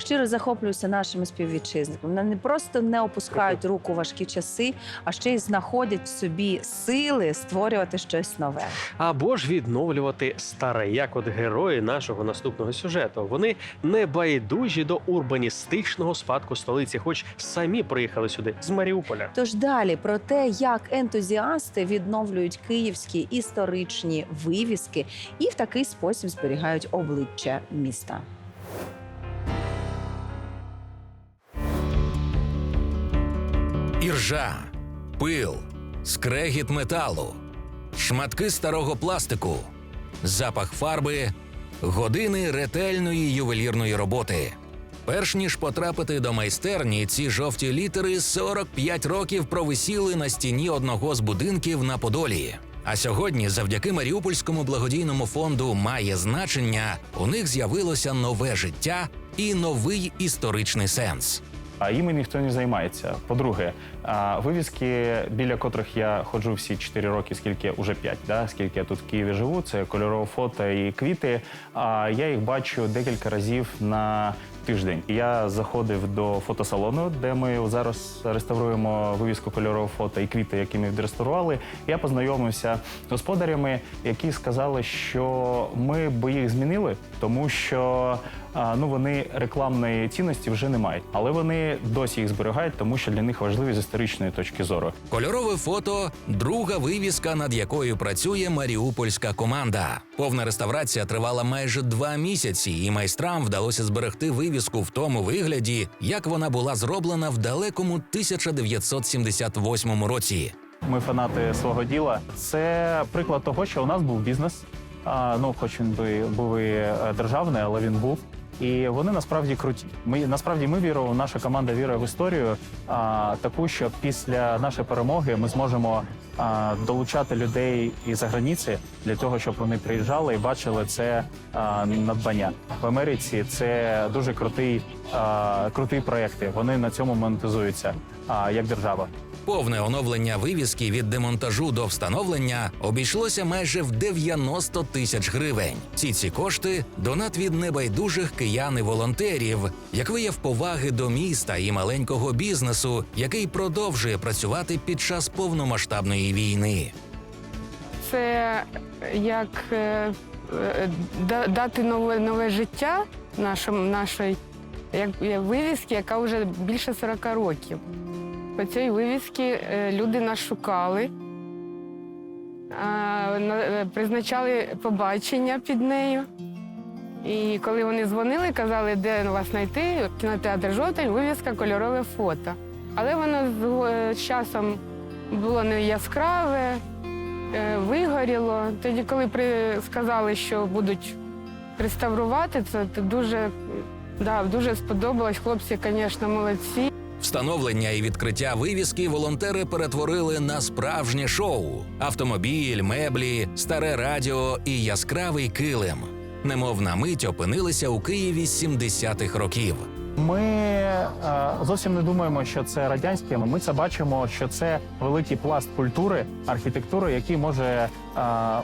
Щиро захоплююся нашими співвітчизниками. Вони не просто не опускають руку важкі часи, а ще й знаходять в собі сили створювати щось нове. Або ж відновлювати старе, як от герої нашого наступного сюжету. Вони не байдужі до урбаністичного спадку столиці, хоч самі приїхали сюди з Маріуполя. Тож далі про те, як ентузіасти відновлюють київські історичні вивіски і в такий спосіб зберігають обличчя міста. Іржа, пил, скрегіт металу, шматки старого пластику, запах фарби, години ретельної ювелірної роботи. Перш ніж потрапити до майстерні, ці жовті літери 45 років провисіли на стіні одного з будинків на Подолі. А сьогодні, завдяки Маріупольському благодійному фонду має значення, у них з'явилося нове життя і новий історичний сенс. А іми ніхто не займається. По-друге, вивіски, біля котрих я ходжу всі 4 роки, скільки уже 5, да? скільки я тут в Києві живу, це кольорове фото і квіти. А я їх бачу декілька разів на тиждень. Я заходив до фотосалону, де ми зараз реставруємо вивіску кольорового фото і квіти, які ми відреставрували. Я познайомився з господарями, які сказали, що ми би їх змінили, тому що ну вони рекламної цінності вже не мають, але вони досі їх зберігають, тому що для них важливі з історичної точки зору. Кольорове фото друга вивіска, над якою працює маріупольська команда. Повна реставрація тривала майже два місяці, і майстрам вдалося зберегти вивіску в тому вигляді, як вона була зроблена в далекому 1978 році. Ми фанати свого діла. Це приклад того, що у нас був бізнес. А, ну, хоч він би був і е, державний, але він був. І вони насправді круті. Ми насправді ми віримо, наша команда вірує в історію а, таку, що після нашої перемоги ми зможемо а, долучати людей із-за границі для того, щоб вони приїжджали і бачили це а, надбання. В Америці це дуже крутий, а, крутий проекти. Вони на цьому монетизуються а, як держава. Повне оновлення вивіски від демонтажу до встановлення обійшлося майже в 90 тисяч гривень. Всі ці кошти донат від небайдужих киян і волонтерів, як вияв поваги до міста і маленького бізнесу, який продовжує працювати під час повномасштабної війни. це як е, е, дати нове, нове життя нашому, нашій як, вивіски, яка вже більше 40 років. По цій вивіски е, люди нас шукали, призначали побачення під нею. І коли вони дзвонили, казали, де вас знайти, кінотеатр жовтень, вивіска, кольорове фото. Але воно з, е, часом було не яскраве, е, вигоріло. Тоді, коли сказали, що будуть реставрувати, це дуже, да, дуже сподобалось. Хлопці, звісно, молодці. Встановлення і відкриття вивіски волонтери перетворили на справжнє шоу: автомобіль, меблі, старе радіо і яскравий килим. Немов на мить опинилися у Києві 70-х років. Ми е, зовсім не думаємо, що це радянське. Ми це бачимо, що це великий пласт культури, архітектури, який може е, е,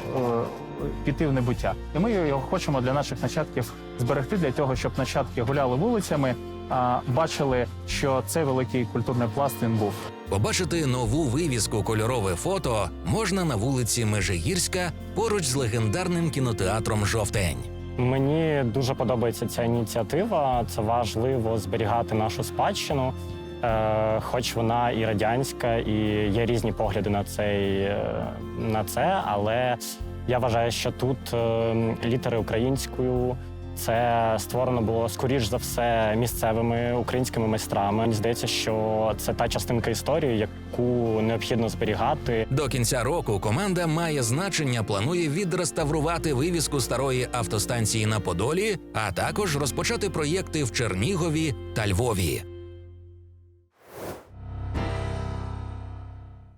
піти в небуття. І ми його хочемо для наших нащадків зберегти для того, щоб нащадки гуляли вулицями, е, бачили, що цей великий культурний пласт він був. Побачити нову вивіску кольорове фото можна на вулиці Межигірська поруч з легендарним кінотеатром Жовтень. Мені дуже подобається ця ініціатива. Це важливо зберігати нашу спадщину, е, хоч вона і радянська, і є різні погляди на цей е, на це. Але я вважаю, що тут е, літери українською. Це створено було скоріш за все місцевими українськими майстрами. Мені здається, що це та частинка історії, яку необхідно зберігати. До кінця року команда має значення планує відреставрувати вивіску старої автостанції на Подолі, а також розпочати проєкти в Чернігові та Львові.